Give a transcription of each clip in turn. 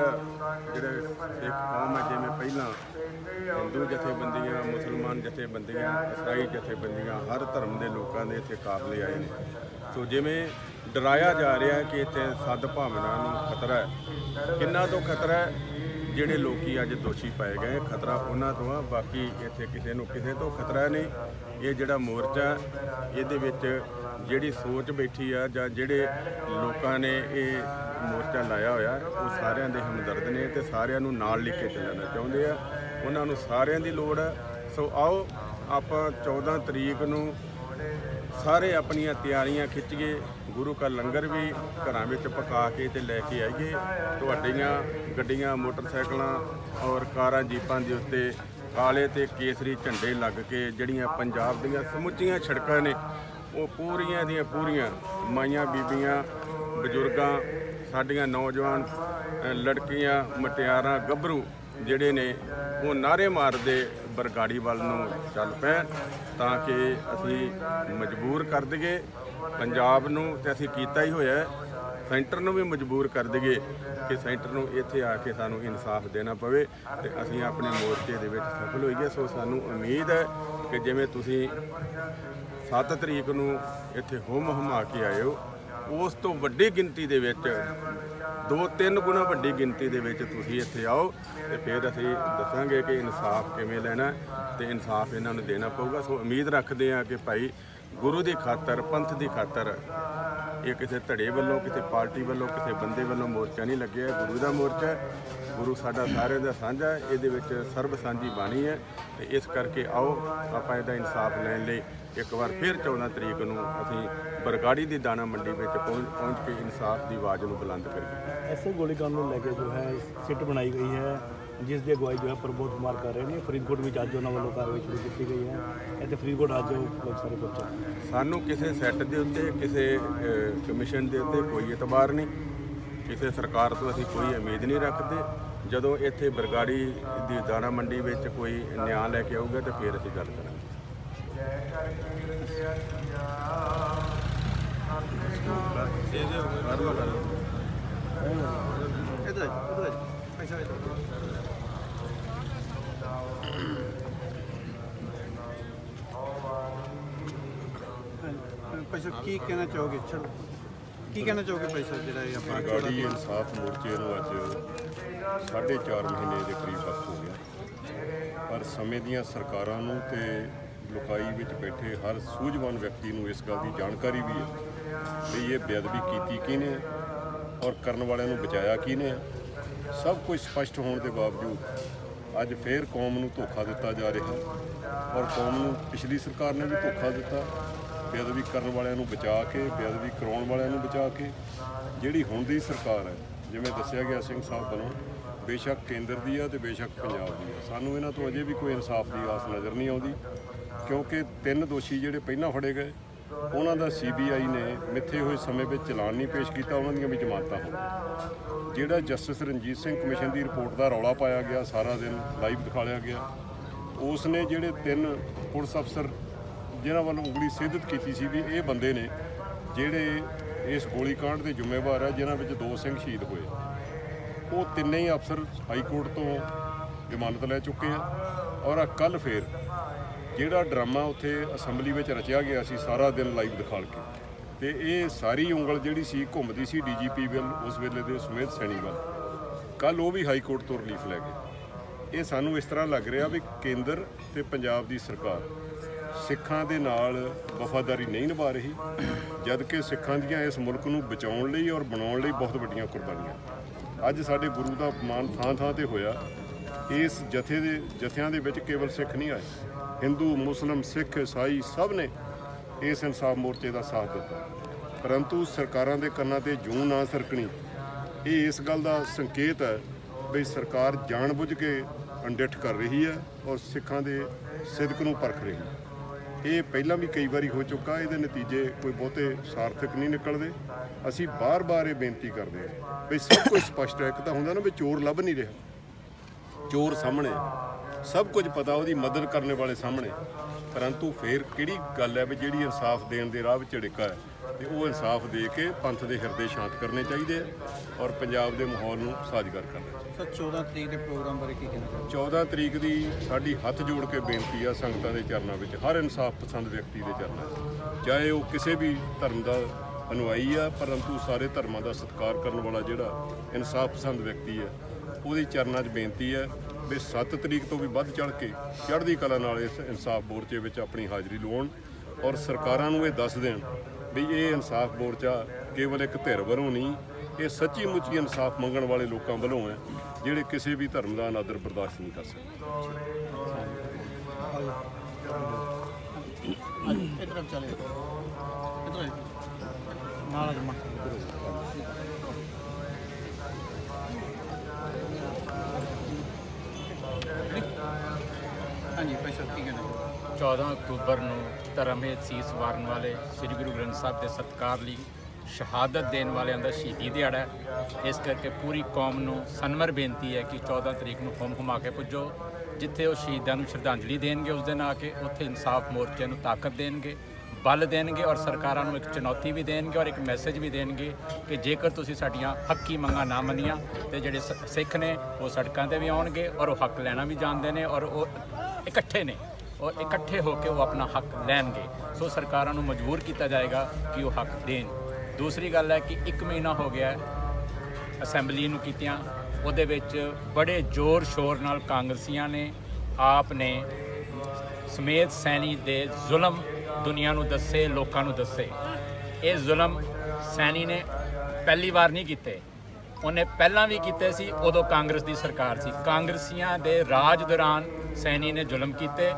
ਪੂਰਾ ਜਿਹੜੇ ਸਿੱਖ ਕੌਮ ਹੈ, ਜਿਵੇਂ ਪਹਿਲਾਂ ਹਿੰਦੂ ਜਥੇਬੰਦੀਆਂ, ਮੁਸਲਮਾਨ ਜਥੇਬੰਦੀਆਂ ਇਸਾਈ ਜਥੇਬੰਦੀਆਂ, ਹਰ ਧਰਮ ਦੇ ਲੋਕਾਂ ਦੇ ਇੱਥੇ ਕਾਫਲੇ ਆਏ ਨੇ। ਸੋ ਜਿਵੇਂ ਡਰਾਇਆ ਜਾ ਰਿਹਾ ਕਿ ਇੱਥੇ ਸਦ ਭਾਵਨਾ ਨੂੰ ਖਤਰਾ ਹੈ। ਕਿੰਨਾ ਤੋਂ ਖਤਰਾ ਹੈ? ਜਿਹੜੇ ਲੋਕੀ ਅੱਜ ਦੋਸ਼ੀ ਪਾਏ ਗਏ ਖਤਰਾ ਉਹਨਾਂ ਤੋਂ ਆ, ਬਾਕੀ ਇੱਥੇ ਕਿਸੇ ਨੂੰ ਕਿਸੇ ਤੋਂ ਖਤਰਾ ਨਹੀਂ। ਇਹ ਜਿਹੜਾ ਮੋਰਚਾ, ਇਹਦੇ ਵਿੱਚ ਜਿਹੜੀ ਸੋਚ ਬੈਠੀ ਆ ਜਾਂ ਜਿਹੜੇ ਲੋਕਾਂ ਨੇ ਇਹ ਮੋਰਚਾ ਲਾਇਆ ਹੋਇਆ, ਉਹ ਸਾਰਿਆਂ ਦੇ ਹਮਦਰਦ ਨੇ ਤੇ ਸਾਰਿਆਂ ਨੂੰ ਨਾਲ ਲੈ ਕੇ ਚੱਲਣਾ ਚਾਹੁੰਦੇ ਆ। ਉਹਨਾਂ ਨੂੰ ਸਾਰਿਆਂ ਦੀ ਲੋੜ ਹੈ ਸੋ ਆਓ, ਆਪਾਂ 14 ਤਰੀਕ ਨੂੰ ਸਾਰੇ ਆਪਣੀਆਂ ਤਿਆਰੀਆਂ ਖਿੱਚੀਏ ਗੁਰੂ ਕਾ ਲੰਗਰ ਵੀ ਘਰਾਂ ਵਿੱਚ ਪਕਾ ਕੇ ਤੇ ਲੈ ਕੇ ਆਈਏ। ਤੁਹਾਡੀਆਂ ਗੱਡੀਆਂ, ਮੋਟਰਸਾਈਕਲਾਂ ਔਰ ਕਾਰਾਂ, ਜੀਪਾਂ ਦੇ ਉੱਤੇ ਕਾਲੇ ਤੇ ਕੇਸਰੀ ਝੰਡੇ ਲੱਗ ਕੇ ਜਿਹੜੀਆਂ ਪੰਜਾਬ ਦੀਆਂ ਸਮੁੱਚੀਆਂ ਸੜਕਾਂ ਨੇ, ਉਹ ਪੂਰੀਆਂ ਦੀਆਂ ਪੂਰੀਆਂ ਮਾਈਆਂ, ਬੀਬੀਆਂ, ਬਜ਼ੁਰਗਾਂ, ਸਾਡੀਆਂ ਨੌਜਵਾਨ ਲੜਕੀਆਂ, ਮਟਿਆਰਾਂ, ਗੱਭਰੂ ਜਿਹੜੇ ਨੇ, ਉਹ ਨਾਰੇ ਮਾਰਦੇ ਬਰਗਾੜੀ ਵੱਲ ਨੂੰ ਚੱਲ ਪੈਣ ਤਾਂ ਕਿ ਅਸੀਂ ਮਜਬੂਰ ਕਰ ਦਈਏ। ਪੰਜਾਬ ਨੂੰ ਤੇ ਅਸੀਂ ਕੀਤਾ ਹੀ ਹੋਇਆ ਸੈਂਟਰ ਨੂੰ ਵੀ ਮਜਬੂਰ ਕਰ ਦਈਏ ਕਿ ਸੈਂਟਰ ਨੂੰ ਇੱਥੇ ਆ ਕੇ ਸਾਨੂੰ ਇਨਸਾਫ ਦੇਣਾ ਪਵੇ ਤੇ ਅਸੀਂ ਆਪਣੇ ਮੋਰਚੇ ਦੇ ਵਿੱਚ ਸਫਲ ਹੋਈਏ। ਸੋ ਸਾਨੂੰ ਉਮੀਦ ਹੈ ਕਿ ਜਿਵੇਂ ਤੁਸੀਂ 7 ਤਰੀਕ ਨੂੰ ਇੱਥੇ ਹੋਮ ਹਮਾ ਕੇ ਆਇਓ ਉਸ ਤੋਂ ਵੱਡੀ ਗਿਣਤੀ ਦੇ ਵਿੱਚ ਦੋ ਤਿੰਨ ਗੁਣਾ ਵੱਡੀ ਗਿਣਤੀ ਦੇ ਵਿੱਚ ਤੁਸੀਂ ਇੱਥੇ ਆਓ ਤੇ ਫਿਰ ਅਸੀਂ ਦੱਸਾਂਗੇ ਕਿ ਇਨਸਾਫ ਕਿਵੇਂ ਲੈਣਾ ਹੈ ਤੇ ਇਨਸਾਫ ਇਹਨਾਂ ਨੂੰ ਦੇਣਾ ਪਊਗਾ। ਸੋ ਉਮੀਦ ਰੱਖਦੇ ਹਾਂ ਕਿ ਭਾਈ ਗੁਰੂ ਦੀ ਖਾਤਰ, ਪੰਥ ਦੀ ਖਾਤਰ ਇਹ ਕਿਸੇ ਧੜੇ ਵੱਲੋਂ, ਕਿਸੇ ਪਾਰਟੀ ਵੱਲੋਂ, ਕਿਸੇ ਬੰਦੇ ਵੱਲੋਂ ਮੋਰਚਾ ਨਹੀਂ ਲੱਗਿਆ। ਗੁਰੂ ਦਾ ਮੋਰਚਾ ਗੁਰੂ ਸਾਡਾ ਸਾਰਿਆਂ ਦਾ ਸਾਂਝਾ ਹੈ। ਇਹਦੇ ਵਿੱਚ ਸਰਬ ਸਾਂਝੀ ਬਾਣੀ ਹੈ। ਤੇ ਇਸ ਕਰਕੇ ਆਓ, ਆਪਾਂ ਇਹਦਾ ਇਨਸਾਫ ਲੈਣ ਲਈ ਇੱਕ ਵਾਰ ਫਿਰ 14 ਤਰੀਕ ਨੂੰ ਅਸੀਂ ਬਰਗਾੜੀ ਦੀ ਦਾਣਾ ਮੰਡੀ ਵਿੱਚ ਪਹੁੰਚ ਕੇ ਇਨਸਾਫ ਦੀ ਆਵਾਜ਼ ਨੂੰ ਬੁਲੰਦ ਕਰੀਏ। ਐਸੇ ਗੋਲੀकांड ਨੂੰ ਲੈ ਕੇ ਜੋ ਹੈ, ਸਿੱਟ ਬਣਾਈ ਗਈ ਹੈ। ਜਿਸ ਦੀ ਅਗਵਾਈ ਜੋ ਹੈ ਪ੍ਰਬੋਧ ਕੁਮਾਰ ਕਰ ਰਹੇ ਨੇ। ਫਰੀਦਕੋਟ ਵਿੱਚ ਅੱਜ ਉਹਨਾਂ ਵੱਲੋਂ ਕਾਰਵਾਈ ਸ਼ੁਰੂ ਕੀਤੀ ਗਈ ਹੈ ਇੱਥੇ ਫਰੀਦਕੋਟ ਅੱਜ ਲੋਕ ਸਾਰੇ ਪਹੁੰਚੇ ਸਾਨੂੰ ਕਿਸੇ ਸੈੱਟ ਦੇ ਉੱਤੇ ਕਿਸੇ ਕਮਿਸ਼ਨ ਦੇ ਉੱਤੇ ਕੋਈ ਇਤਬਾਰ ਨਹੀਂ। ਕਿਸੇ ਸਰਕਾਰ ਤੋਂ ਅਸੀਂ ਕੋਈ ਉਮੀਦ ਨਹੀਂ ਰੱਖਦੇ। ਜਦੋਂ ਇੱਥੇ ਬਰਗਾੜੀ ਦੀ ਦਾਣਾ ਮੰਡੀ ਵਿੱਚ ਕੋਈ ਨਿਆਂ ਲੈ ਕੇ ਆਊਗਾ ਤੇ ਫਿਰ ਅਸੀਂ ਗੱਲ ਕਰਾਂਗੇ। ਭਾਈ ਸਾਹਿਬ ਕੀ ਕਹਿਣਾ ਚਾਹੋਗੇ ਚਲੋ ਕੀ ਕਹਿਣਾ ਚਾਹੋਗੇ ਭਾਈ ਸਾਹਿਬ ਜਿਹੜਾ ਇਹ ਆਪਾਂ ਗਾੜੀ ਇਨਸਾਫ ਮੋਰਚੇ ਨੂੰ ਅੱਜ ਸਾਢੇ ਚਾਰ ਮਹੀਨੇ ਦੇ ਕਰੀਬ ਵਕਤ ਹੋ ਗਿਆ ਪਰ ਸਮੇਂ ਦੀਆਂ ਸਰਕਾਰਾਂ ਨੂੰ ਤੇ ਲੁਕਾਈ ਵਿੱਚ ਬੈਠੇ ਹਰ ਸੂਝਵਾਨ ਵਿਅਕਤੀ ਨੂੰ ਇਸ ਗੱਲ ਦੀ ਜਾਣਕਾਰੀ ਵੀ ਹੈ ਵੀ ਇਹ ਬੇਅਦਬੀ ਕੀਤੀ ਕਿਹਨੇ ਔਰ ਕਰਨ ਵਾਲਿਆਂ ਨੂੰ ਬਚਾਇਆ ਕਿਹਨੇ ਹੈ ਸਭ ਕੁਝ ਸਪਸ਼ਟ ਹੋਣ ਦੇ ਬਾਵਜੂਦ ਅੱਜ ਫੇਰ ਕੌਮ ਨੂੰ ਧੋਖਾ ਦਿੱਤਾ ਜਾ ਰਿਹਾ। ਔਰ ਕੌਮ ਨੂੰ ਪਿਛਲੀ ਸਰਕਾਰ ਨੇ ਵੀ ਧੋਖਾ ਦਿੱਤਾ। ਬੇਅਦਬੀ ਕਰਨ ਵਾਲਿਆਂ ਨੂੰ ਬਚਾ ਕੇ, ਬੇਅਦਬੀ ਕਰਾਉਣ ਵਾਲਿਆਂ ਨੂੰ ਬਚਾ ਕੇ। ਜਿਹੜੀ ਹੁਣ ਦੀ ਸਰਕਾਰ ਹੈ, ਜਿਵੇਂ ਦੱਸਿਆ ਗਿਆ ਸਿੰਘ ਸਾਹਿਬ ਵੱਲੋਂ, ਬੇਸ਼ੱਕ ਕੇਂਦਰ ਦੀ ਆ ਤੇ ਬੇਸ਼ੱਕ ਪੰਜਾਬ ਦੀ ਆ। ਸਾਨੂੰ ਇਹਨਾਂ ਤੋਂ ਅਜੇ ਵੀ ਕੋਈ ਇਨਸਾਫ ਦੀ ਆਸ ਨਜ਼ਰ ਨਹੀਂ ਆਉਂਦੀ, ਕਿਉਂਕਿ ਤਿੰਨ ਦੋਸ਼ੀ ਜਿਹੜੇ ਪਹਿਲਾਂ ਫੜੇ ਗਏ ਉਹਨਾਂ ਦਾ ਸੀਬੀਆਈ ਨੇ ਮਿੱਥੇ ਹੋਏ ਸਮੇਂ ਵਿੱਚ ਚਲਾਨ ਨਹੀਂ ਪੇਸ਼ ਕੀਤਾ, ਉਹਨਾਂ ਦੀਆਂ ਵੀ ਜ਼ਮਾਨਤਾਂ ਹੋ ਜਿਹੜਾ ਜਸਟਿਸ ਰਣਜੀਤ ਸਿੰਘ ਕਮਿਸ਼ਨ ਦੀ ਰਿਪੋਰਟ ਦਾ ਰੌਲਾ ਪਾਇਆ ਗਿਆ, ਸਾਰਾ ਦਿਨ ਲਾਈਵ ਦਿਖਾਲਿਆ ਗਿਆ ਉਸ ਨੇ ਜਿਹੜੇ ਤਿੰਨ ਪੁਲਿਸ ਅਫਸਰ ਜਿਨ੍ਹਾਂ ਵੱਲੋਂ ਉਂਗਲੀ ਸਿੱਧਤ ਕੀਤੀ ਸੀ ਵੀ ਇਹ ਬੰਦੇ ਨੇ ਜਿਹੜੇ ਇਸ ਗੋਲੀकांड ਦੇ ਜ਼ਿੰਮੇਵਾਰ ਹੈ ਜਿਨ੍ਹਾਂ ਵਿੱਚ ਦੋ ਸਿੰਘ ਸ਼ਹੀਦ ਹੋਏ। ਉਹ ਤਿੰਨੇ ਹੀ ਅਫਸਰ ਹਾਈ ਕੋਰਟ ਤੋਂ ਜ਼ਮਾਨਤ ਲੈ ਚੁੱਕੇ ਆ ਔਰ ਕੱਲ ਫੇਰ ਜਿਹੜਾ ਡਰਾਮਾ ਉੱਥੇ ਅਸੈਂਬਲੀ ਵਿੱਚ ਰਚਿਆ ਗਿਆ ਸੀ ਸਾਰਾ ਦਿਨ ਲਾਈਵ ਦਿਖਾਲ ਕੇ। ਤੇ ਇਹ ਸਾਰੀ ਉਂਗਲ ਜਿਹੜੀ ਸੀ ਘੁੰਮਦੀ ਸੀ ਡੀਜੀਪੀ ਵੱਲ, ਉਸ ਵੇਲੇ ਦੇ ਸੁਮੇਧ ਸੈਣੀ ਵੱਲ। ਕੱਲ ਉਹ ਵੀ ਹਾਈ ਕੋਰਟ ਤੋਂ ਰਿਲੀਫ ਲੈ ਗਏ। ਇਹ ਸਾਨੂੰ ਇਸ ਤਰ੍ਹਾਂ ਲੱਗ ਰਿਹਾ ਵੀ ਕੇਂਦਰ ਤੇ ਪੰਜਾਬ ਦੀ ਸਰਕਾਰ ਸਿੱਖਾਂ ਦੇ ਨਾਲ ਵਫਾਦਾਰੀ ਨਹੀਂ ਨਿਭਾ ਰਹੀ ਜਦ ਕਿ ਸਿੱਖਾਂ ਦੀਆਂ ਇਸ ਮੁਲਕ ਨੂੰ ਬਚਾਉਣ ਲਈ ਔਰ ਬਣਾਉਣ ਲਈ ਬਹੁਤ ਵੱਡੀਆਂ ਕੁਰਬਾਨੀਆਂ। ਅੱਜ ਸਾਡੇ ਗੁਰੂ ਦਾ ਅਪਮਾਨ ਥਾਂ ਥਾਂ ਤੇ ਹੋਇਆ। ਇਸ ਜਥੇ ਦੇ ਜਥਿਆਂ ਦੇ ਵਿੱਚ ਕੇਵਲ ਸਿੱਖ ਨਹੀਂ ਆਏ। ਹਿੰਦੂ, ਮੁਸਲਮ, ਸਿੱਖ, ਈਸਾਈ ਸਭ ਨੇ ਇਸ ਇਨਸਾਫ ਮੋਰਚੇ ਦਾ ਸਾਥ ਦਿੱਤਾ। ਪਰੰਤੂ ਸਰਕਾਰਾਂ ਦੇ ਕੰਨਾਂ ਤੇ ਜੂੰ ਨਾ ਸਰਕਣੀ, ਇਹ ਇਸ ਗੱਲ ਦਾ ਸੰਕੇਤ ਹੈ ਵੀ ਸਰਕਾਰ ਜਾਣਬੁੱਝ ਕੇ ਅਣਡਿੱਠ ਕਰ ਰਹੀ ਹੈ ਔਰ ਸਿੱਖਾਂ ਦੇ ਸਿਦਕ ਨੂੰ ਪਰਖ ਰਹੀ ਹੈ। ਇਹ ਪਹਿਲਾਂ ਵੀ ਕਈ ਵਾਰੀ ਹੋ ਚੁੱਕਾ, ਇਹਦੇ ਨਤੀਜੇ ਕੋਈ ਬਹੁਤੇ ਸਾਰਥਕ ਨਹੀਂ ਨਿਕਲਦੇ। ਅਸੀਂ ਬਾਰ-ਬਾਰ ਇਹ ਬੇਨਤੀ ਕਰਦੇ ਹਾਂ ਵੀ ਸਭ ਕੁਝ ਸਪਸ਼ਟ ਹੈ, ਇੱਕ ਤਾਂ ਹੁੰਦਾ ਨਾ ਵੀ ਚੋਰ ਲੱਭ ਨਹੀਂ ਰਿਹਾ। ਚੋਰ ਸਾਹਮਣੇ ਹੈ। ਸਭ ਕੁਝ ਪਤਾ ਉਹਦੀ ਮਦਦ ਕਰਨ ਵਾਲੇ ਸਾਹਮਣੇ। ਪਰੰਤੂ ਫੇਰ ਕਿਹੜੀ ਗੱਲ ਹੈ ਵੀ ਜਿਹੜੀ ਇਨਸਾਫ ਦੇਣ ਦੇ ਰਾਹ ਵਿੱਚ ਢਿੱਕਾ ਹੈ? ਤੇ ਉਹ ਇਨਸਾਫ ਦੇ ਕੇ ਪੰਥ ਦੇ ਹਿਰਦੇ ਸ਼ਾਂਤ ਕਰਨੇ ਚਾਹੀਦੇ ਆ ਔਰ ਪੰਜਾਬ ਦੇ ਮਾਹੌਲ ਨੂੰ ਸਾਜ਼ਗਾਰ ਕਰਨਾ ਚਾਹੀਦਾ। ਸਰ 14 ਤਰੀਕ ਦੇ ਪ੍ਰੋਗਰਾਮ ਬਾਰੇ ਕੀ ਕਹਿਣਾ ਚਾਹੋਗੇ? 14 ਤਰੀਕ ਦੀ ਸਾਡੀ ਹੱਥ ਜੋੜ ਕੇ ਬੇਨਤੀ ਆ ਸੰਗਤਾਂ ਦੇ ਚਰਨਾਂ ਵਿੱਚ ਹਰ ਇਨਸਾਫ ਪਸੰਦ ਵਿਅਕਤੀ ਦੇ ਚਰਨਾਂ ਚਾਹੇ ਉਹ ਕਿਸੇ ਵੀ ਧਰਮ ਦਾ ਅਨੁਆਈ ਆ ਪਰੰਤੂ ਸਾਰੇ ਧਰਮਾਂ ਦਾ ਸਤਿਕਾਰ ਕਰਨ ਵਾਲਾ ਜਿਹੜਾ ਇਨਸਾਫ ਪਸੰਦ ਵਿਅਕਤੀ ਆ ਉਹਦੀ ਚਰਨਾਂ 'ਚ ਬੇਨਤੀ ਹੈ ਵੀ 7 ਤਰੀਕ ਤੋਂ ਵੀ ਵੱਧ ਚੜ ਕੇ ਚੜ੍ਹਦੀ ਕਲਾ ਨਾਲ ਇਸ ਇਨਸਾਫ ਮੋਰਚੇ ਵਿੱਚ ਆਪਣੀ ਹਾਜ਼ਰੀ ਲਵਾਉਣ ਔਰ ਸਰਕਾਰਾਂ ਨੂੰ ਇਹ ਦੱਸ ਦੇਣ ਵੀ ਇਹ ਇਨਸਾਫ ਮੋਰਚਾ ਕੇਵਲ ਇੱਕ ਧਿਰ ਵੱਲੋਂ ਨਹੀਂ ਇਹ ਸੱਚੀ ਮੁੱਚੀ ਇਨਸਾਫ ਮੰਗਣ ਵਾਲੇ ਲੋਕਾਂ ਵੱਲੋਂ ਹੈ ਜਿਹੜੇ ਕਿਸੇ ਵੀ ਧਰਮ ਦਾ ਅਨਾਦਰ ਬਰਦਾਸ਼ਤ ਨਹੀਂ ਕਰ ਸਕਦੇ ਇਧਰ ਚਲੇ ਇਧਰ ਨਾਲ ਜਮਾ ਹਾਂਜੀ, ਭਾਈ ਸਾਹਿਬ, ਕੀ ਕਹਿਣਾ 14 ਅਕਤੂਬਰ ਨੂੰ ਧਰਮੇਤ ਸੀਸ ਵਾਰਨ ਵਾਲੇ ਸ੍ਰੀ ਗੁਰੂ ਗ੍ਰੰਥ ਸਾਹਿਬ ਦੇ ਸਤਕਾਰ ਲਈ ਸ਼ਹਾਦਤ ਦੇਣ ਵਾਲਿਆਂ ਦਾ ਸ਼ਹੀਦੀ ਦਿਹਾੜਾ ਹੈ। ਇਸ ਕਰਕੇ ਪੂਰੀ ਕੌਮ ਨੂੰ ਸਨਮਰ ਬੇਨਤੀ ਹੈ ਕਿ 14 ਤਰੀਕ ਨੂੰ ਹੁਮ ਹੁਮਾ ਕੇ ਪੁੱਜੋ, ਜਿੱਥੇ ਉਹ ਸ਼ਹੀਦਾਂ ਨੂੰ ਸ਼ਰਧਾਂਜਲੀ ਦੇਣਗੇ ਉਸ ਦਿਨ ਆ ਕੇ, ਉੱਥੇ ਇਨਸਾਫ ਮੋਰਚੇ ਨੂੰ ਤਾਕਤ ਦੇਣਗੇ, ਬਲ ਦੇਣਗੇ ਔਰ ਸਰਕਾਰਾਂ ਨੂੰ ਇੱਕ ਚੁਣੌਤੀ ਵੀ ਦੇਣਗੇ ਔਰ ਇੱਕ ਮੈਸੇਜ ਵੀ ਦੇਣਗੇ ਕਿ ਜੇਕਰ ਤੁਸੀਂ ਸਾਡੀਆਂ ਹੱਕੀ ਮੰਗਾਂ ਨਾ ਮੰਨੀਆਂ ਤੇ ਜਿਹੜੇ ਸ- ਸਿੱਖ ਨੇ ਉਹ ਸੜਕਾਂ ਤੇ ਵੀ ਆਉਣਗੇ ਔਰ ਉਹ ਹੱਕ ਲੈਣਾ ਵੀ ਜਾਣਦੇ ਨੇ ਔਰ ਉਹ ਇਕੱਠੇ ਨੇ ਔਰ ਇਕੱਠੇ ਹੋ ਕੇ ਉਹ ਆਪਣਾ ਹੱਕ ਲੈਣਗੇ। ਸੋ ਸਰਕਾਰਾਂ ਨੂੰ ਮਜਬੂਰ ਕੀਤਾ ਜਾਏਗਾ ਕਿ ਉਹ ਹੱਕ ਦੇਣ। ਦੂਸਰੀ ਗੱਲ ਹੈ ਕਿ 1 ਮਹੀਨਾ ਹੋ ਗਿਆ ਅਸੈਂਬਲੀ ਨੂੰ ਕੀਤੀਆਂ। ਉਹਦੇ ਵਿੱਚ ਬੜੇ ਜ਼ੋਰ ਸ਼ੋਰ ਨਾਲ ਕਾਂਗਰਸੀਆਂ ਨੇ, ਆਪ ਨੇ ਸਮੇਤ ਸੈਣੀ ਦੇ ਜ਼ੁਲਮ ਦੁਨੀਆ ਨੂੰ ਦੱਸੇ, ਲੋਕਾਂ ਨੂੰ ਦੱਸੇ। ਇਹ ਜ਼ੁਲਮ ਸੈਣੀ ਨੇ ਪਹਿਲੀ ਵਾਰ ਨਹੀਂ ਕੀਤੇ। ਉਹਨੇ ਪਹਿਲਾਂ ਵੀ ਕੀਤੇ ਸੀ, ਉਦੋਂ ਕਾਂਗਰਸ ਦੀ ਸਰਕਾਰ ਸੀ। ਕਾਂਗਰਸੀਆਂ ਦੇ ਰਾਜ ਦੌਰਾਨ ਸੈਣੀ ਨੇ ਜ਼ੁਲਮ ਕੀਤੇ।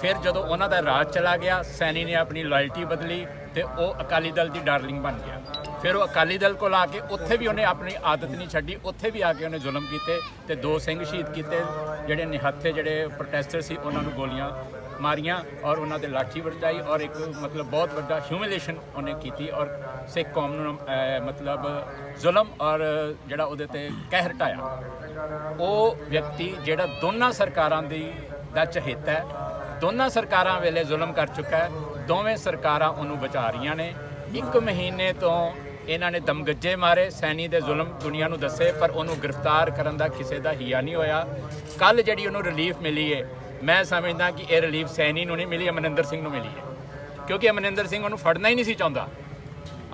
ਫਿਰ ਜਦੋਂ ਉਹਨਾਂ ਦਾ ਰਾਜ ਚਲਾ ਗਿਆ, ਸੈਣੀ ਨੇ ਆਪਣੀ ਲਾਇਲਟੀ ਬਦਲੀ ਤੇ ਉਹ ਅਕਾਲੀ ਦਲ ਦੀ ਡਾਰਲਿੰਗ ਬਣ ਗਿਆ। ਫਿਰ ਉਹ ਅਕਾਲੀ ਦਲ ਕੋਲ ਆ ਕੇ ਉੱਥੇ ਵੀ ਉਹਨੇ ਆਪਣੀ ਆਦਤ ਨਹੀਂ ਛੱਡੀ, ਉੱਥੇ ਵੀ ਆ ਕੇ ਉਹਨੇ ਜ਼ੁਲਮ ਕੀਤੇ ਤੇ ਦੋ ਸਿੰਘ ਸ਼ਹੀਦ ਕੀਤੇ, ਜਿਹੜੇ ਨਿਹੱਥੇ ਜਿਹੜੇ ਪ੍ਰੋਟੈਸਟਰ ਸੀ, ਉਹਨਾਂ ਨੂੰ ਗੋਲੀਆਂ ਮਾਰੀਆਂ ਔਰ ਉਹਨਾਂ ਤੇ ਲਾਠੀ ਵਰਜਾਈ ਔਰ ਇੱਕ ਮਤਲਬ ਬਹੁਤ ਵੱਡਾ ਹਿਊਮਿਲੇਸ਼ਨ ਉਹਨੇ ਕੀਤੀ ਔਰ ਸਿੱਖ ਕੌਮ ਨੂੰ ਮਤਲਬ ਜ਼ੁਲਮ ਔਰ ਜਿਹੜਾ ਉਹਦੇ ਤੇ ਕਹਿਰ ਢਾਇਆ। ਉਹ ਵਿਅਕਤੀ ਜਿਹੜਾ ਦੋਨਾਂ ਸਰਕਾਰਾਂ ਦੀ ਦਾ ਚਹੇਤਾ ਹੈ, ਦੋਨਾਂ ਸਰਕਾਰਾਂ ਵੇਲੇ ਜ਼ੁਲਮ ਕਰ ਚੁੱਕਾ ਹੈ, ਦੋਵੇਂ ਸਰਕਾਰਾਂ ਉਹਨੂੰ ਬਚਾ ਰਹੀਆਂ ਨੇ। ਇੱਕ ਮਹੀਨੇ ਤੋਂ ਇਹਨਾਂ ਨੇ ਦਮਗੱਜੇ ਮਾਰੇ, ਸੈਣੀ ਦੇ ਜ਼ੁਲਮ ਦੁਨੀਆ ਨੂੰ ਦੱਸੇ, ਪਰ ਉਹਨੂੰ ਗ੍ਰਿਫਤਾਰ ਕਰਨ ਦਾ ਕਿਸੇ ਦਾ ਹੀਆ ਨਹੀਂ ਹੋਇਆ। ਕੱਲ ਜਿਹੜੀ ਉਹਨੂੰ ਰਿਲੀਫ ਮਿਲੀ ਹੈ ਮੈਂ ਸਮਝਦਾ ਕਿ ਇਹ ਰਿਲੀਫ ਸੈਣੀ ਨੂੰ ਨਹੀਂ ਮਿਲੀ ਅਮਰਿੰਦਰ ਸਿੰਘ ਨੂੰ ਮਿਲੀ ਹੈ। ਕਿਉਂਕਿ ਅਮਰਿੰਦਰ ਸਿੰਘ ਉਹਨੂੰ ਫੜਨਾ ਹੀ ਨਹੀਂ ਸੀ ਚਾਹੁੰਦਾ।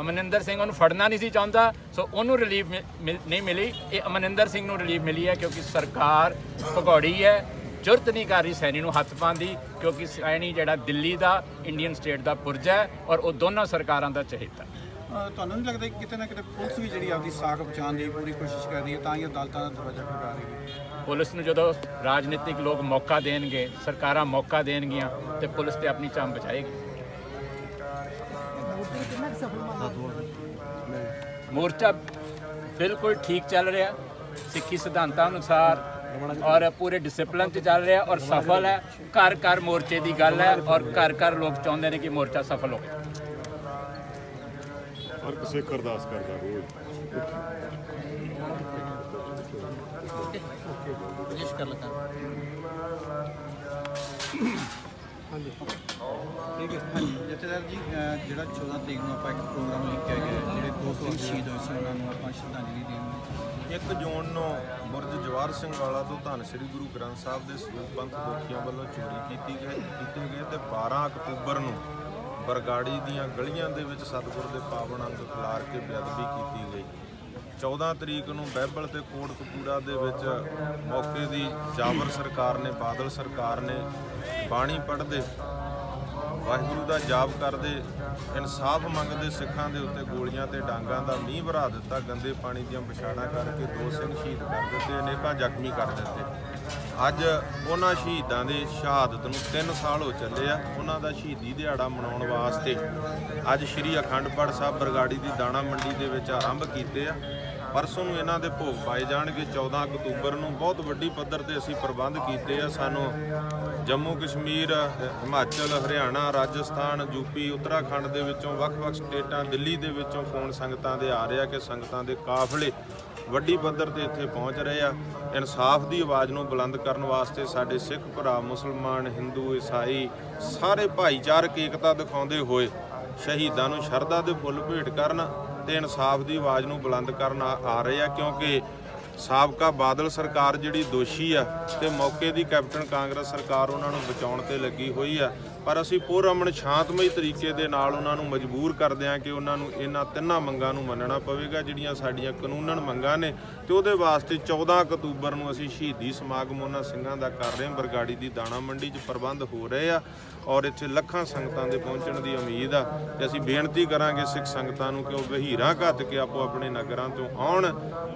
ਅਮਰਿੰਦਰ ਸਿੰਘ ਉਹਨੂੰ ਫੜਨਾ ਨਹੀਂ ਸੀ ਚਾਹੁੰਦਾ, ਸੋ ਉਹਨੂੰ ਰਿਲੀਫ ਮਿ- ਮਿਲ- ਨਹੀਂ ਮਿਲੀ। ਇਹ ਅਮਰਿੰਦਰ ਸਿੰਘ ਨੂੰ ਰਿਲੀਫ ਮਿਲੀ ਹੈ ਕਿਉਂਕਿ ਸਰਕਾਰ ਭਗੌੜੀ ਹੈ, ਜੁਰਤ ਨਹੀਂ ਕਰ ਰਹੀ ਸੈਣੀ ਨੂੰ ਹੱਥ ਪਾਉਂਦੀ ਕਿਉਂਕਿ ਸੈਣੀ ਜਿਹੜਾ ਦਿੱਲੀ ਦਾ, ਇੰਡੀਅਨ ਸਟੇਟ ਦਾ ਪੁਰਜਾ ਹੈ ਔਰ ਉਹ ਦੋਨਾਂ ਸਰਕਾਰਾਂ ਦਾ ਚਹੇਤਾ ਤੁਹਾਨੂੰ ਨਹੀਂ ਲੱਗਦਾ ਕਿ ਕਿਤੇ ਨਾ ਕਿਤੇ ਪੁਲਿਸ ਵੀ ਜਿਹੜੀ ਆਪਦੀ ਸਾਖ ਬਚਾਉਣ ਦੀ ਪੂਰੀ ਕੋਸ਼ਿਸ਼ ਕਰ ਰਹੀ ਹੈ ਤਾਂ ਹੀ ਅਦਾਲਤਾਂ ਦਾ ਦਰਵਾਜ਼ਾ ਖੜਕਾ ਰਹੀ ਹੈ? ਪੁਲਿਸ ਨੂੰ ਜਦੋਂ ਰਾਜਨੀਤਿਕ ਲੋਕ ਮੌਕਾ ਦੇਣਗੇ ਸਰਕਾਰਾਂ ਮੌਕਾ ਦੇਣਗੀਆਂ ਤੇ ਪੁਲਿਸ ਤੇ ਆਪਣੀ ਚਾਮ ਬਚਾਏਗੀ। ਮੋਰਚਾ ਬਿਲਕੁਲ ਠੀਕ ਚੱਲ ਰਿਹਾ। ਸਿੱਖੀ ਸਿਧਾਂਤਾਂ ਅਨੁਸਾਰ ਔਰ ਪੂਰੇ ਡਿਸਪਲਿਨ 'ਚ ਚੱਲ ਰਿਹਾ ਔਰ ਸਫਲ ਹੈ। ਘਰ ਘਰ ਮੋਰਚੇ ਦੀ ਗੱਲ ਹੈ ਔਰ ਘਰ ਘਰ ਲੋਕ ਚਾਹੁੰਦੇ ਨੇ ਕਿ ਮੋਰਚਾ ਸਫਲ ਹੋਵੇ। ਹਰ ਕਿਸੇ ਅਰਦਾਸ ਕਰਦਾ ਰੋਜ਼। ਕੋਸ਼ਿਸ਼ ਕਰ ਲਗਾ ਹਾਂਜੀ। ਠੀਕ ਹੈ। ਹਾਂਜੀ ਜਥੇਦਾਰ ਜੀ ਜਿਹੜਾ 14 ਤਰੀਕ ਨੂੰ ਆਪਾਂ ਇੱਕ ਪ੍ਰੋਗਰਾਮ ਲਿਖਿਆ ਗਿਆ ਹੈ, ਜਿਹੜੇ ਦੋ ਸਿੰਘ ਸ਼ਹੀਦ ਹੋਏ ਸੀ ਉਹਨਾਂ ਨੂੰ ਆਪਾਂ ਸ਼ਰਧਾਂਜਲੀ ਦੇਣ ਇੱਕ ਜੂਨ ਨੂੰ ਬੁਰਜ ਜਵਾਰ ਸਿੰਘ ਵਾਲਾ ਤੋਂ ਧੰਨ ਸ੍ਰੀ ਗੁਰੂ ਗ੍ਰੰਥ ਸਾਹਿਬ ਦੇ ਸਰੂਪ ਪੰਥ ਦੋਖੀਆਂ ਵੱਲੋਂ ਚੋਰੀ ਕੀਤੀ ਗਈ ਕੀਤੇ ਗਏ ਤੇ 12 ਅਕਤੂਬਰ ਨੂੰ ਬਰਗਾੜੀ ਦੀਆਂ ਗਲੀਆਂ ਦੇ ਵਿੱਚ ਸਤਿਗੁਰ ਦੇ ਪਾਵਨ ਅੰਗ ਖਿਲਾਰ ਕੇ ਬੇਅਦਬੀ ਕੀਤੀ ਗਈ। 14 ਤਰੀਕ ਨੂੰ ਬਹਿਬਲ ਤੇ ਕੋਟਕਪੂਰਾ ਦੇ ਵਿੱਚ ਮੌਕੇ ਦੀ ਜਾਬਰ ਸਰਕਾਰ ਨੇ, ਬਾਦਲ ਸਰਕਾਰ ਨੇ ਬਾਣੀ ਪੜ੍ਹਦੇ, ਵਾਹਿਗੁਰੂ ਦਾ ਜਾਪ ਕਰਦੇ, ਇਨਸਾਫ ਮੰਗਦੇ ਸਿੱਖਾਂ ਦੇ ਉੱਤੇ ਗੋਲੀਆਂ ਤੇ ਡਾਂਗਾਂ ਦਾ ਮੀਂਹ ਵਰਾ ਦਿੱਤਾ, ਗੰਦੇ ਪਾਣੀ ਦੀਆਂ ਵਿਛਾੜਾਂ ਕਰਕੇ ਦੋ ਸਿੰਘ ਸ਼ਹੀਦ ਕਰ ਦਿੱਤੇ, ਅਨੇਕਾਂ ਜ਼ਖਮੀ ਕਰ ਦਿੱਤੇ। ਅੱਜ ਉਹਨਾਂ ਸ਼ਹੀਦਾਂ ਦੇ ਸ਼ਹਾਦਤ ਨੂੰ 3 ਸਾਲ ਹੋ ਚੱਲੇ ਆ, ਉਹਨਾਂ ਦਾ ਸ਼ਹੀਦੀ ਦਿਹਾੜਾ ਮਨਾਉਣ ਵਾਸਤੇ। ਅੱਜ ਸ੍ਰੀ ਅਖੰਡ ਪਾਠ ਸਾਹਿਬ ਬਰਗਾੜੀ ਦੀ ਦਾਣਾ ਮੰਡੀ ਦੇ ਵਿੱਚ ਆਰੰਭ ਕੀਤੇ ਆ। ਪਰਸੋਂ ਨੂੰ ਇਹਨਾਂ ਦੇ ਭੋਗ ਪਾਏ ਜਾਣਗੇ 14 ਅਕਤੂਬਰ ਨੂੰ ਬਹੁਤ ਵੱਡੀ ਪੱਧਰ ਤੇ ਅਸੀਂ ਪ੍ਰਬੰਧ ਕੀਤੇ ਆ। ਸਾਨੂੰ ਜੰਮੂ ਕਸ਼ਮੀਰ, ਹਿਮਾਚਲ, ਹਰਿਆਣਾ, ਰਾਜਸਥਾਨ ਯੂਪੀ ਉੱਤਰਾਖੰਡ ਦੇ ਵਿੱਚੋਂ ਵੱਖ-ਵੱਖ ਸਟੇਟਾਂ, ਦਿੱਲੀ ਦੇ ਵਿੱਚੋਂ ਫੋਨ ਸੰਗਤਾਂ ਦੇ ਆ ਰਿਹਾ ਕਿ ਸੰਗਤਾਂ ਦੇ ਕਾਫਲੇ ਵੱਡੀ ਪੱਧਰ ਤੇ ਇੱਥੇ ਪਹੁੰਚ ਰਹੇ ਆ। ਇਨਸਾਫ ਦੀ ਆਵਾਜ਼ ਨੂੰ ਬੁਲੰਦ ਕਰਨ ਵਾਸਤੇ ਸਾਡੇ ਸਿੱਖ ਭਰਾ, ਮੁਸਲਮਾਨ, ਹਿੰਦੂ, ਈਸਾਈ ਸਾਰੇ ਭਾਈਚਾਰਕ ਏਕਤਾ ਦਿਖਾਉਂਦੇ ਹੋਏ ਸ਼ਹੀਦਾਂ ਨੂੰ ਸ਼ਰਧਾ ਦੇ ਫੁੱਲ ਭੇਟ ਕਰਨ ਤੇ ਇਨਸਾਫ ਦੀ ਆਵਾਜ਼ ਨੂੰ ਬੁਲੰਦ ਕਰਨ ਆ ਆ ਰਹੇ ਆ ਕਿਉਂਕਿ ਸਾਬਕਾ ਬਾਦਲ ਸਰਕਾਰ ਜਿਹੜੀ ਦੋਸ਼ੀ ਆ ਤੇ ਮੌਕੇ ਦੀ ਕੈਪਟਨ ਕਾਂਗਰਸ ਸਰਕਾਰ ਉਹਨਾਂ ਨੂੰ ਬਚਾਉਣ ਤੇ ਲੱਗੀ ਹੋਈ ਆ। ਪਰ ਅਸੀਂ ਪੂਰ ਅਮਨ ਸ਼ਾਂਤਮਈ ਤਰੀਕੇ ਦੇ ਨਾਲ ਉਹਨਾਂ ਨੂੰ ਮਜਬੂਰ ਕਰਦੇ ਹਾਂ ਕਿ ਉਹਨਾਂ ਨੂੰ ਇਹਨਾਂ ਤਿੰਨਾਂ ਮੰਗਾਂ ਨੂੰ ਮੰਨਣਾ ਪਵੇਗਾ, ਜਿਹੜੀਆਂ ਸਾਡੀਆਂ ਕਾਨੂੰਨਨ ਮੰਗਾਂ ਨੇ। ਤੇ ਉਹਦੇ ਵਾਸਤੇ 14 ਅਕਤੂਬਰ ਨੂੰ ਅਸੀਂ ਸ਼ਹੀਦੀ ਸਮਾਗਮ ਉਹਨਾਂ ਸਿੰਘਾਂ ਦਾ ਕਰ ਰਹੇ ਹਾਂ। ਬਰਗਾੜੀ ਦੀ ਦਾਣਾ ਮੰਡੀ 'ਚ ਪ੍ਰਬੰਧ ਹੋ ਰਹੇ ਆ ਔਰ ਇੱਥੇ ਲੱਖਾਂ ਸੰਗਤਾਂ ਦੇ ਪਹੁੰਚਣ ਦੀ ਉਮੀਦ ਆ ਤੇ ਅਸੀਂ ਬੇਨਤੀ ਕਰਾਂਗੇ ਸਿੱਖ ਸੰਗਤਾਂ ਨੂੰ ਕਿ ਉਹ ਵਹੀਰਾਂ ਘੱਤ ਕੇ ਆਪੋ ਆਪਣੇ ਨਗਰਾਂ ਤੋਂ ਆਉਣ,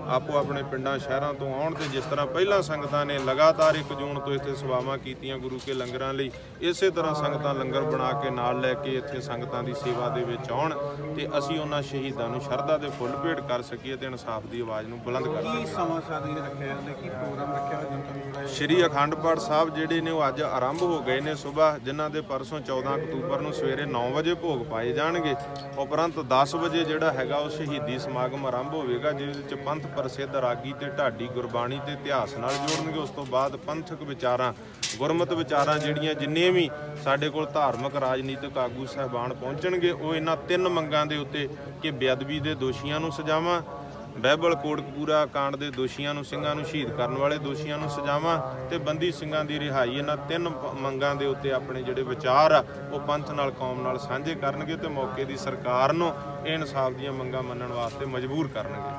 ਆਪੋ ਆਪਣੇ ਪਿੰਡਾਂ, ਸ਼ਹਿਰਾਂ ਤੋਂ ਆਉਣ ਤੇ ਜਿਸ ਤਰ੍ਹਾਂ ਪਹਿਲਾਂ ਸੰਗਤਾਂ ਨੇ ਲਗਾਤਾਰ 1 ਜੂਨ ਤੋਂ ਇੱਥੇ ਸੇਵਾਵਾਂ ਕੀਤੀਆਂ ਗੁਰੂ ਕੇ ਲੰਗਰਾਂ ਲਈ, ਇਸੇ ਤਰ੍ਹਾਂ ਸੰਗਤਾਂ ਲੰਗਰ ਬਣਾ ਕੇ ਨਾਲ ਲੈ ਕੇ ਇੱਥੇ ਸੰਗਤਾਂ ਦੀ ਸੇਵਾ ਦੇ ਵਿੱਚ ਆਉਣ ਤੇ ਅਸੀਂ ਉਹਨਾਂ ਸ਼ਹੀਦਾਂ ਨੂੰ ਸ਼ਰਧਾ ਦੇ ਫੁੱਲ ਭੇਟ ਕਰ ਸਕੀਏ ਤੇ ਇਨਸਾਫ ਦੀ ਆਵਾਜ਼ ਨੂੰ ਬੁਲੰਦ ਕਰ ਕੀ ਸਮਾਂ ਸਾਧਨ ਰੱਖਿਆ ਜਾਂਦਾ, ਕੀ ਪ੍ਰੋਗਰਾਮ ਰੱਖਿਆ ਹੋਇਆ ਸ਼੍ਰੀ ਅਖੰਡ ਪਾਠ ਸਾਹਿਬ ਜਿਹੜੇ ਨੇ ਉਹ ਅੱਜ ਆਰੰਭ ਹੋ ਗਏ ਨੇ ਸਵੇਰ, ਜਿਨ੍ਹਾਂ ਦੇ ਪਰਸੋਂ 14 ਅਕਤੂਬਰ ਨੂੰ ਸਵੇਰੇ 9 ਵਜੇ ਭੋਗ ਪਾਏ ਜਾਣਗੇ। ਉਪਰੰਤ 10 ਵਜੇ ਜਿਹੜਾ ਹੈਗਾ ਉਹ ਸ਼ਹੀਦੀ ਸਮਾਗਮ ਆਰੰਭ ਹੋਵੇਗਾ, ਜਿਹਦੇ ਵਿੱਚ ਪੰਥ ਪ੍ਰਸਿੱਧ ਰਾਗੀ ਤੇ ਢਾਡੀ ਗੁਰਬਾਣੀ ਤੇ ਇਤਿਹਾਸ ਨਾਲ ਜੋੜਨਗੇ। ਉਸ ਤੋਂ ਬਾਅਦ ਪੰਥਕ ਵਿਚਾਰਾਂ, ਗੁਰਮਤ ਵਿਚਾਰਾਂ ਜਿਹੜੀਆਂ ਜਿੰਨੇ ਵੀ ਸਾਡੇ ਕੋਲ ਧਾਰਮਿਕ, ਰਾਜਨੀਤਿਕ ਆਗੂ, ਸਹਿਬਾਨ ਪਹੁੰਚਣਗੇ, ਉਹ ਇਹਨਾਂ ਤਿੰਨ ਮੰਗਾਂ ਦੇ ਉੱਤੇ ਕਿ ਬੇਅਦਬੀ ਦੇ ਦੋਸ਼ੀਆਂ ਨੂੰ ਸਜ਼ਾਵਾਂ ਬਹਿਬਲ ਕੋਟਕਪੂਰਾ ਕਾਂਡ ਦੇ ਦੋਸ਼ੀਆਂ ਨੂੰ, ਸਿੰਘਾਂ ਨੂੰ ਸ਼ਹੀਦ ਕਰਨ ਵਾਲੇ ਦੋਸ਼ੀਆਂ ਨੂੰ ਸਜ਼ਾਵਾਂ ਤੇ ਬੰਦੀ ਸਿੰਘਾਂ ਦੀ ਰਿਹਾਈ। ਇਹਨਾਂ ਤਿੰਨ ਮੰਗਾਂ ਦੇ ਉੱਤੇ ਆਪਣੇ ਜਿਹੜੇ ਵਿਚਾਰ ਆ, ਉਹ ਪੰਥ ਨਾਲ, ਕੌਮ ਨਾਲ ਸਾਂਝੇ ਕਰਨਗੇ ਤੇ ਮੌਕੇ ਦੀ ਸਰਕਾਰ ਨੂੰ ਇਹ ਇਨਸਾਫ ਦੀਆਂ ਮੰਗਾਂ ਮੰਨਣ ਵਾਸਤੇ ਮਜਬੂਰ ਕਰਨਗੇ।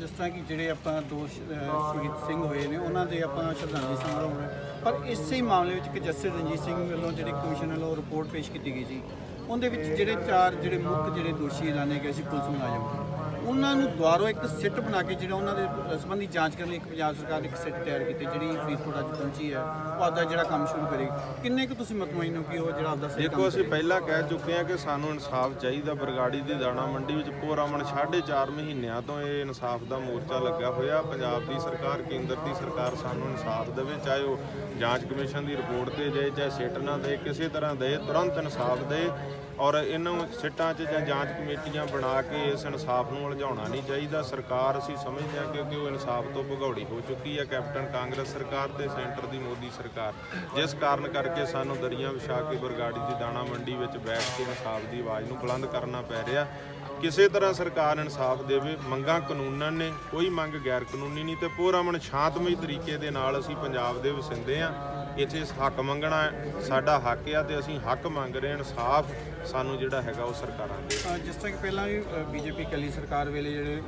ਜਿਸ ਤਰ੍ਹਾਂ ਕਿ ਜਿਹੜੇ ਆਪਾਂ ਦੋ ਸ਼ਹੀਦ ਸਿੰਘ ਹੋਏ ਨੇ, ਉਹਨਾਂ ਦੇ ਆਪਾਂ ਸ਼ਰਧਾਂਜਲੀ ਸਮਾਰੋਹ ਹੋਣਾ। ਪਰ ਇਸੇ ਮਾਮਲੇ ਵਿੱਚ ਕਿ ਜਸਟਿਸ ਰਣਜੀਤ ਸਿੰਘ ਵੱਲੋਂ ਜਿਹੜੀ ਕਮਿਸ਼ਨ ਵੱਲੋਂ ਰਿਪੋਰਟ ਪੇਸ਼ ਕੀਤੀ ਗਈ ਸੀ, ਉਹਦੇ ਵਿੱਚ ਜਿਹੜੇ ਚਾਰ ਜਿਹੜੇ ਮੁੱਖ ਜਿਹੜੇ ਦੋਸ਼ੀ ਐਲਾਨੇ ਗਏ ਸੀ, ਪੁਲਿਸ ਮੁਲਾਜ਼ਮ। ਉਹਨਾਂ ਨੂੰ ਦੁਆਰੋਂ ਇੱਕ ਸਿੱਟ ਬਣਾ ਕੇ ਜਿਹੜਾ ਉਹਨਾਂ ਦੇ ਸੰਬੰਧੀ ਜਾਂਚ ਕਰਨ ਲਈ ਇੱਕ ਪੰਜਾਬ ਸਰਕਾਰ ਨੇ ਇੱਕ ਸਿੱਟ ਤਿਆਰ ਕੀਤੀ ਜਿਹੜੀ ਫਰੀਦਕੋਟ ਅੱਜ ਪਹੁੰਚੀ ਹੈ ਉਹ ਆਪਦਾ ਜਿਹੜਾ ਕੰਮ ਸ਼ੁਰੂ ਕਰੇਗੀ। ਕਿੰਨੇ ਕੁ ਤੁਸੀਂ ਮਤਮਈਨ ਹੋ ਕਿ ਉਹ ਜਿਹੜਾ ਆਪਦਾ ਸਹੀ ਦੇਖੋ ਅਸੀਂ ਪਹਿਲਾਂ ਕਹਿ ਚੁੱਕੇ ਹਾਂ ਕਿ ਸਾਨੂੰ ਇਨਸਾਫ ਚਾਹੀਦਾ ਬਰਗਾੜੀ ਦੀ ਦਾਣਾ ਮੰਡੀ ਵਿੱਚ ਪੋਰਾਮਣ 4.5 ਮਹੀਨਿਆਂ ਤੋਂ ਇਹ ਇਨਸਾਫ ਦਾ ਮੋਰਚਾ ਲੱਗਾ ਹੋਇਆ। ਪੰਜਾਬ ਦੀ ਸਰਕਾਰ ਕੇਂਦਰ ਦੀ ਸਰਕਾਰ ਸਾਨੂੰ ਇਨਸਾਫ ਦੇਵੇ ਚਾਹੇ ਉਹ ਜਾਂਚ ਕਮਿਸ਼ਨ ਦੀ ਰਿਪੋਰਟ ਤੇ ਜਾਏ ਚਾਹੇ ਸਿੱਟ ਨਾ ਦੇ ਕਿਸੇ ਤਰ੍ਹਾਂ ਦੇ ਤੁਰੰਤ ਇਨਸਾਫ ਦੇ ਔਰ ਇਹਨੂੰ ਸਿੱਟਾਂ 'ਚ ਜਾਂ ਜਾਂਚ ਕਮੇਟੀਆਂ ਬਣਾ ਕੇ ਇਸ ਇਨਸਾਫ ਨੂੰ ਉਲਝਾਉਣਾ ਨਹੀਂ ਚਾਹੀਦਾ। ਸਰਕਾਰ ਅਸੀਂ ਸਮਝਦੇ ਹਾਂ ਕਿਉਂਕਿ ਉਹ ਇਨਸਾਫ ਤੋਂ ਭਗੌੜੀ ਹੋ ਚੁੱਕੀ ਹੈ। ਕੈਪਟਨ ਕਾਂਗਰਸ ਸਰਕਾਰ ਤੇ ਸੈਂਟਰ ਦੀ ਮੋਦੀ ਸਰਕਾਰ। ਜਿਸ ਕਾਰਨ ਕਰਕੇ ਸਾਨੂੰ ਦਰੀਆਂ ਵਿਛਾ ਕੇ ਬਰਗਾੜੀ ਦੀ ਦਾਣਾ ਮੰਡੀ ਵਿੱਚ ਬੈਠ ਕੇ ਇਨਸਾਫ ਦੀ ਆਵਾਜ਼ ਨੂੰ ਬੁਲੰਦ ਕਰਨਾ ਪੈ ਰਿਹਾ। ਕਿਸੇ ਤਰ੍ਹਾਂ ਸਰਕਾਰ ਇਨਸਾਫ ਦੇਵੇ, ਮੰਗਾਂ ਕਾਨੂੰਨਾਂ ਨੇ, ਕੋਈ ਮੰਗ ਗੈਰ ਕਾਨੂੰਨੀ ਨਹੀਂ ਤੇ ਮਨ ਸ਼ਾਂਤਮਈ ਤਰੀਕੇ ਦੇ ਨਾਲ ਅਸੀਂ ਪੰਜਾਬ ਦੇ ਵਸਿੰਦੇ ਆ ਇੱਥੇ ਹੱਕ ਮੰਗਣਾ ਹੈ, ਸਾਡਾ ਹੱਕ ਆ ਤੇ ਅਸੀਂ ਹੱਕ ਮੰਗ ਰਹੇ ਹਾਂ ਇਨਸਾਫ ਸਾਨੂੰ ਜਿਹੜਾ ਹੈਗਾ ਉਹ ਸਰਕਾਰਾਂ ਦੇ ਜਿਸ ਤਰ੍ਹਾਂ ਕਿ ਪਹਿਲਾਂ ਵੀ ਬੀਜੇਪੀ ਕੱਲੀ ਸਰਕਾਰ ਵੇਲੇ ਜਿਹੜੇ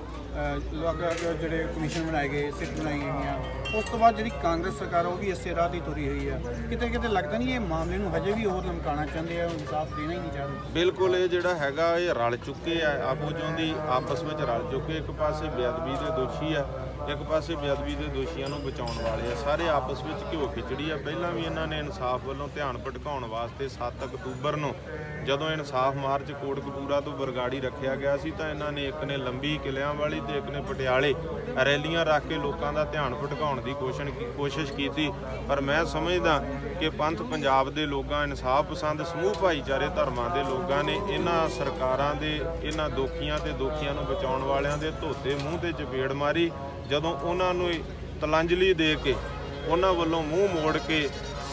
ਲਗਾਤਾਰ ਜਿਹੜੇ ਕਮਿਸ਼ਨ ਬਣਾਏ ਗਏ ਸਿੱਟ ਬਣਾਈਆਂ ਗਈਆਂ ਉਸ ਤੋਂ ਬਾਅਦ ਜਿਹੜੀ ਕਾਂਗਰਸ ਸਰਕਾਰ ਉਹ ਵੀ ਇਸੇ ਰਾਹ ਦੀ ਤੁਰੀ ਹੋਈ ਆ। ਕਿਤੇ ਕਿਤੇ ਲੱਗਦਾ ਨਹੀਂ ਇਹ ਮਾਮਲੇ ਨੂੰ ਹਜੇ ਵੀ ਹੋਰ ਲਮਕਾਉਣਾ ਚਾਹੁੰਦੇ ਆ ਇਨਸਾਫ ਦੇਣਾ ਹੀ ਨਹੀਂ ਚਾਹੁੰਦੇ। ਬਿਲਕੁਲ ਇਹ ਜਿਹੜਾ ਹੈਗਾ ਇਹ ਰਲ ਚੁੱਕੇ ਆ ਆਪੋ ਦੀ ਆਪਸ ਵਿੱਚ ਰਲ ਚੁੱਕੇ ਇੱਕ ਪਾਸੇ ਬੇਅਦਬੀ ਦੇ ਦੋਸ਼ੀ ਆ ਇੱਕ ਪਾਸੇ ਬੇਅਦਬੀ ਦੇ ਦੋਸ਼ੀਆਂ ਨੂੰ ਬਚਾਉਣ ਵਾਲੇ ਆ, ਸਾਰੇ ਆਪਸ ਵਿੱਚ ਘਿਓ ਖਿਚੜੀ ਆ। ਪਹਿਲਾਂ ਵੀ ਇਹਨਾਂ ਨੇ ਇਨਸਾਫ ਵੱਲੋਂ ਧਿਆਨ ਭਟਕਾਉਣ ਵਾਸਤੇ 7 ਅਕਤੂਬਰ ਨੂੰ ਜਦੋਂ ਇਨਸਾਫ ਮਾਰਚ ਕੋਟਕਪੂਰਾ ਤੋਂ ਬਰਗਾੜੀ ਰੱਖਿਆ ਗਿਆ ਸੀ, ਤਾਂ ਇਹਨਾਂ ਨੇ ਇੱਕ ਨੇ ਲੰਬੀ ਕਿਲਿਆਂ ਵਾਲੀ ਤੇ ਇੱਕ ਨੇ ਪਟਿਆਲੇ ਰੈਲੀਆਂ ਰੱਖ ਕੇ ਲੋਕਾਂ ਦਾ ਧਿਆਨ ਭਟਕਾਉਣ ਦੀ ਕੋਸ਼ਿਸ਼ ਕੋਸ਼ਿਸ਼ ਕੀਤੀ। ਪਰ ਮੈਂ ਸਮਝਦਾ ਕਿ ਪੰਥ ਪੰਜਾਬ ਦੇ ਲੋਕਾਂ, ਇਨਸਾਫ ਪਸੰਦ ਸਮੂਹ ਭਾਈਚਾਰੇ ਧਰਮਾਂ ਦੇ ਲੋਕਾਂ ਨੇ ਇਹਨਾਂ ਸਰਕਾਰਾਂ ਦੇ, ਇਹਨਾਂ ਦੋਖੀਆਂ ਤੇ ਦੋਖੀਆਂ ਨੂੰ ਬਚਾਉਣ ਵਾਲਿਆਂ ਦੇ ਧੋਤੇ ਮੂੰਹ ਤੇ ਚਪੇੜ ਮਾਰੀ। ਜਦੋਂ ਉਹਨਾਂ ਨੂੰ ਤਲਾਂਜਲੀ ਦੇ ਕੇ ਉਹਨਾਂ ਵੱਲੋਂ ਮੂੰਹ ਮੋੜ ਕੇ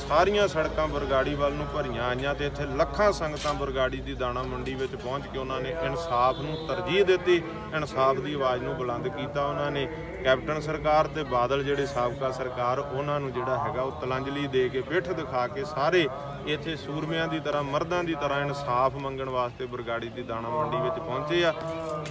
ਸਾਰੀਆਂ ਸੜਕਾਂ ਬਰਗਾੜੀ ਵੱਲ ਨੂੰ ਭਰੀਆਂ ਆਈਆਂ ਤੇ ਇੱਥੇ ਲੱਖਾਂ ਸੰਗਤਾਂ ਬਰਗਾੜੀ ਦੀ ਦਾਣਾ ਮੰਡੀ ਵਿੱਚ ਪਹੁੰਚ ਕੇ ਉਹਨਾਂ ਨੇ ਇਨਸਾਫ ਨੂੰ ਤਰਜੀਹ ਦਿੱਤੀ, ਇਨਸਾਫ ਦੀ ਆਵਾਜ਼ ਨੂੰ ਬੁਲੰਦ ਕੀਤਾ ਉਹਨਾਂ ਨੇ। ਕੈਪਟਨ ਸਰਕਾਰ ਤੇ ਬਾਦਲ ਜਿਹੜੇ ਸਾਬਕਾ ਸਰਕਾਰ, ਉਹਨਾਂ ਨੂੰ ਜਿਹੜਾ ਹੈਗਾ ਉਹ ਤਲੰਜਲੀ ਦੇ ਕੇ ਪਿੱਠ ਦਿਖਾ ਕੇ ਸਾਰੇ ਇੱਥੇ ਸੂਰਮਿਆਂ ਦੀ ਤਰ੍ਹਾਂ, ਮਰਦਾਂ ਦੀ ਤਰ੍ਹਾਂ ਇਨਸਾਫ ਮੰਗਣ ਵਾਸਤੇ ਬਰਗਾੜੀ ਦੀ ਦਾਣਾ ਮੰਡੀ ਵਿੱਚ ਪਹੁੰਚੇ ਆ।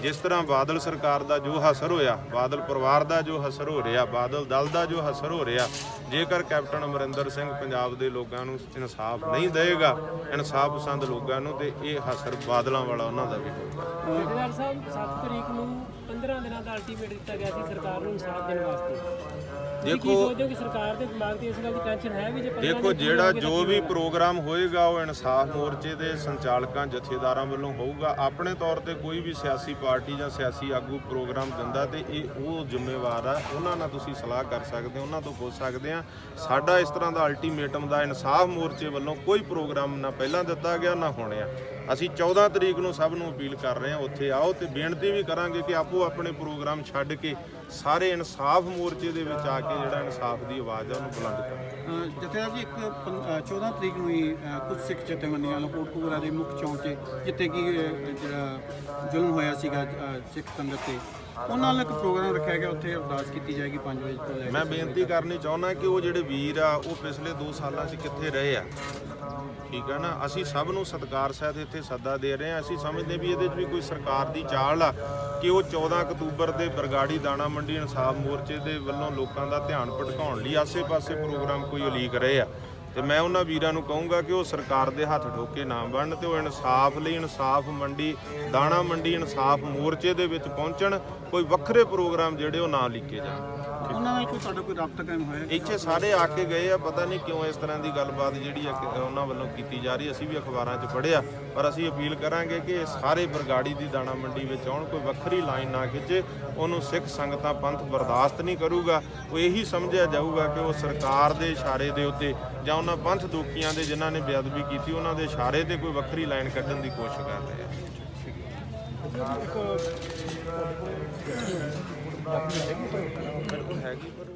ਜਿਸ ਤਰ੍ਹਾਂ ਬਾਦਲ ਸਰਕਾਰ ਦਾ ਜੋ ਹਸਰ ਹੋਇਆ, ਬਾਦਲ ਪਰਿਵਾਰ ਦਾ ਜੋ ਹਸਰ ਹੋ ਰਿਹਾ, ਬਾਦਲ ਦਲ ਦਾ ਜੋ ਹਸਰ ਹੋ ਰਿਹਾ, ਜੇਕਰ ਕੈਪਟਨ ਅਮਰਿੰਦਰ ਸਿੰਘ ਪੰਜਾਬ ਦੇ ਲੋਕਾਂ ਨੂੰ ਇਨਸਾਫ ਨਹੀਂ ਦੇਵੇਗਾ, ਇਨਸਾਫ ਪਸੰਦ ਲੋਕਾਂ ਨੂੰ, ਤੇ ਇਹ ਹਸਰ ਬਾਦਲਾਂ ਵਾਲਾ ਉਹਨਾਂ ਦਾ ਵੀ ਹੋਊਗਾ। ਸਾਹਿਬ 7 ਤਰੀਕ ਨੂੰ 15 ਦਿਨਾਂ ਦਾ ਅਲਟੀਮੇਟ ਦਿੱਤਾ ਗਿਆ ਸੀ ਸਰਕਾਰ ਨੂੰ ਇਨਸਾਫ ਦੇਣ ਵਾਸਤੇ। ਤੁਸੀਂ ਕੀ ਦੇਖੋ- ਸੋਚਦੇ ਹੋ ਕਿ ਸਰਕਾਰ ਦੇ ਦਿਮਾਗ ਤੇ ਇਸ ਗੱਲ ਦੀ ਟੈਨਸ਼ਨ ਹੈ ਵੀ ਜੇ 15 ਦੇਖੋ ਦਿਨ ਜਿਹੜਾ ਤਾਂ ਜੋ ਵੀ? ਪ੍ਰੋਗਰਾਮ ਹੋਏਗਾ ਉਹ ਇਨਸਾਫ ਮੋਰਚੇ ਦੇ ਸੰਚਾਲਕਾਂ ਜਥੇਦਾਰਾਂ ਵੱਲੋਂ ਹੋਊਗਾ। ਆਪਣੇ ਤੌਰ ਤੇ ਕੋਈ ਵੀ ਸਿਆਸੀ ਪਾਰਟੀ ਜਾਂ ਸਿਆਸੀ ਆਗੂ ਪ੍ਰੋਗਰਾਮ ਦਿੰਦਾ ਤੇ ਇਹ ਉਹ ਜ਼ਿੰਮੇਵਾਰ ਆ। ਉਹਨਾਂ ਨਾਲ ਤੁਸੀਂ ਸਲਾਹ ਕਰ ਸਕਦੇ ਹੋ ਉਹਨਾਂ ਤੋਂ ਪੁੱਛ ਸਕਦੇ ਆ। ਸਾਡਾ ਇਸ ਤਰ੍ਹਾਂ ਦਾ ਅਲਟੀਮੇਟਮ ਦਾ ਇਨਸਾਫ ਮੋਰਚੇ ਵੱਲੋਂ ਕੋਈ ਪ੍ਰੋਗਰਾਮ ਨਾ ਪਹਿਲਾਂ ਦਿੱਤਾ ਗਿਆ ਨਾ ਹੋਣਿਆ। ਅਸੀਂ 14 ਤਰੀਕ ਨੂੰ ਸਭ ਨੂੰ ਅਪੀਲ ਕਰ ਰਹੇ ਹਾਂ ਉੱਥੇ ਆਓ ਤੇ ਬੇਨਤੀ ਵੀ ਕਰਾਂਗੇ ਕਿ ਆਪੋ ਆਪਣੇ ਪ੍ਰੋਗਰਾਮ ਛੱਡ ਕੇ ਸਾਰੇ ਇਨਸਾਫ ਮੋਰਚੇ ਦੇ ਵਿੱਚ ਆ ਕੇ ਜਿਹੜਾ ਇਨਸਾਫ ਦੀ ਆਵਾਜ਼ ਆ ਉਹਨੂੰ ਬੁਲੰਦ ਕਰਨ ਜਥੇਦਾਰ ਜੀ ਇੱਕ ਪੰ- ਅ, 14 ਤਰੀਕ ਨੂੰ ਹੀ ਅ, ਕੁਝ ਸਿੱਖ ਜਥੇਬੰਦੀਆਂ ਕੋਟਕਪੂਰਾ ਦੇ ਮੁੱਖ ਚੌਂਕ 'ਚ ਜਿੱਥੇ ਕਿ ਅ, ਜਿਹੜਾ ਜ਼ੁਲਮ ਹੋਇਆ ਸੀਗਾ ਅ, ਸਿੱਖ ਸੰਗਤ ਤੇ ਉਹਨਾਂ ਨਾਲ ਇੱਕ ਪ੍ਰੋਗਰਾਮ ਰੱਖਿਆ ਗਿਆ ਉੱਥੇ ਅਰਦਾਸ ਕੀਤੀ ਜਾਏਗੀ 5 ਵਜੇ ਤੋਂ ਲੈ ਕੇ ਮੈਂ ਬੇਨਤੀ ਕਰਨੀ ਚਾਹੁੰਦਾ ਕਿ ਉਹ ਜਿਹੜੇ ਵੀਰ ਆ ਉਹ ਪਿਛਲੇ 2 ਸਾਲਾਂ 'ਚ ਕਿੱਥੇ ਰਹੇ ਆ? ਠੀਕ ਹੈ ਨਾ? ਅਸੀਂ ਸਭ ਨੂੰ ਸਤਿਕਾਰ ਸਹਿਤ ਇੱਥੇ ਸੱਦਾ ਦੇ ਰਹੇ ਹਾਂ। ਅਸੀਂ ਸਮਝਦੇ ਵੀ ਇਹਦੇ 'ਚ ਵੀ ਕੋਈ ਸਰਕਾਰ ਦੀ ਚਾਲ ਆ ਕਿ ਉਹ 14 ਅਕਤੂਬਰ ਦੇ ਬਰਗਾੜੀ ਦਾਣਾ ਮੰਡੀ ਇਨਸਾਫ ਮੋਰਚੇ ਦੇ ਵੱਲੋਂ ਲੋਕਾਂ ਦਾ ਧਿਆਨ ਭਟਕਾਉਣ ਲਈ ਆਸੇ-ਪਾਸੇ ਪ੍ਰੋਗਰਾਮ ਕੋਈ ਉਲੀਕ ਰਹੇ ਆ। ਤੇ ਮੈਂ ਉਹਨਾਂ ਵੀਰਾਂ ਨੂੰ ਕਹੂੰਗਾ ਕਿ ਉਹ ਸਰਕਾਰ ਦੇ ਹੱਥ ਠੋਕੇ ਨਾ ਬਣਨ ਤੇ ਉਹ ਇਨਸਾਫ ਲਈ ਇਨਸਾਫ ਮੰਡੀ, ਦਾਣਾ ਮੰਡੀ ਇਨਸਾਫ ਮੋਰਚੇ ਦੇ ਵਿੱਚ ਪਹੁੰਚਣ, ਕੋਈ ਵੱਖਰੇ ਪ੍ਰੋਗਰਾਮ ਜਿਹੜੇ ਉਹ ਨਾ ਲਿਖੇ ਜਾਣ। ਉਹਨਾਂ ਨਾਲ ਕੋਈ ਤੁਹਾਡਾ ਕੋਈ ਰਾਬਤਾ ਕਾਇਮ ਹੋਇਆ ਇੱਥੇ ਸਾਰੇ ਆ ਕੇ ਗਏ ਆ ਪਤਾ ਨਹੀਂ ਕਿਉਂ ਇਸ ਤਰ੍ਹਾਂ ਦੀ ਗੱਲਬਾਤ ਜਿਹੜੀ ਆ ਕਿ ਉਹਨਾਂ ਵੱਲੋਂ ਕੀਤੀ ਜਾ ਰਹੀ ਅਸੀਂ ਵੀ ਅਖਬਾਰਾਂ 'ਚ ਪੜ੍ਹਿਆ ਪਰ ਅਸੀਂ ਅਪੀਲ ਕਰਾਂਗੇ ਕਿ ਇਹ ਸਾਰੇ ਬਰਗਾੜੀ ਦੀ ਦਾਣਾ ਮੰਡੀ ਵਿੱਚ ਆਉਣ ਕੋਈ ਵੱਖਰੀ ਲਾਈਨ ਨਾ ਖਿੱਚੇ। ਉਹਨੂੰ ਸਿੱਖ ਸੰਗਤਾਂ ਪੰਥ ਬਰਦਾਸ਼ਤ ਨਹੀਂ ਕਰੂਗਾ। ਉਹ ਇਹੀ ਸਮਝਿਆ ਜਾਊਗਾ ਕਿ ਉਹ ਸਰਕਾਰ ਦੇ ਇਸ਼ਾਰੇ ਦੇ ਉੱਤੇ ਜਾਂ ਉਹਨਾਂ ਪੰਥ ਦੋਖੀਆਂ ਦੇ ਜਿਨ੍ਹਾਂ ਨੇ ਬੇਅਦਬੀ ਕੀਤੀ ਉਹਨਾਂ ਦੇ ਇਸ਼ਾਰੇ ਤੇ ਕੋਈ ਵੱਖਰੀ ਲਾਈਨ ਕੱਢਣ ਦੀ ਕੋਸ਼ਿਸ਼ ਕਰ ਰਹੇ ਆ। ਬਿਲਕੁਲ ਹੈਗੀ ਪਰ